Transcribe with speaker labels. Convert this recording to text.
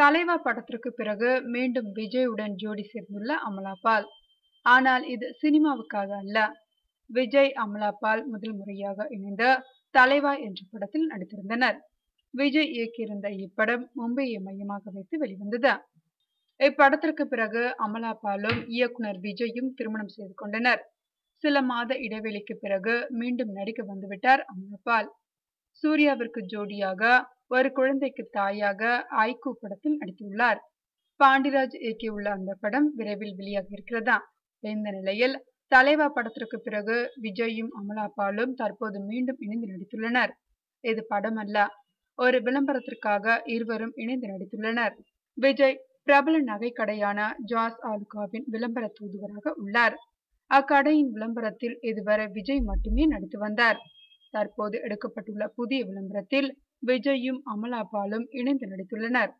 Speaker 1: தலைவா படத்திற்கு பிறகு மீண்டும் விஜயுடன் ஜோடி சேர்ந்துள்ள அமலா பால். ஆனால் இது சினிமாவுக்காக அல்ல. விஜய் அமலா பால் முதல் முறையாக இணைந்த தலைவா என்ற படத்தில் நடித்திருந்தனர். விஜய் இயக்கியிருந்த இப்படம் மும்பையை மையமாக வைத்து வெளிவந்தது. இப்படத்திற்கு பிறகு அமலா பாலும் இயக்குனர் விஜயும் திருமணம் செய்து கொண்டனர். சில மாத இடைவெளிக்கு பிறகு மீண்டும் நடிக்க வந்துவிட்டார் அமலா பால். சூர்யாவிற்கு ஜோடியாக ஒரு குழந்தைக்கு தாயாக ஐக்கு படத்தில் நடித்துள்ளார். பாண்டிராஜ் இயக்கியுள்ள அந்த படம் விரைவில் வெளியாக இருக்கிறதா? இந்த நிலையில் தலைவா படத்திற்கு பிறகு விஜயும் அமலா பாலும் தற்போது மீண்டும் இணைந்து நடித்துள்ளனர். இது படம் அல்ல ஒரு விளம்பரத்திற்காக இருவரும் இணைந்து நடித்துள்ளனர். விஜய் பிரபல நகைக்கடையான ஜாஸ் ஆலுகாவின் விளம்பர தூதுவராக உள்ளார். அக்கடையின் விளம்பரத்தில் இதுவரை விஜய் மட்டுமே நடித்து வந்தார். தற்போது எடுக்கப்பட்டுள்ள புதிய விளம்பரத்தில் விஜயும் அமலா பாலும் இணைந்து நடித்துள்ளனர்.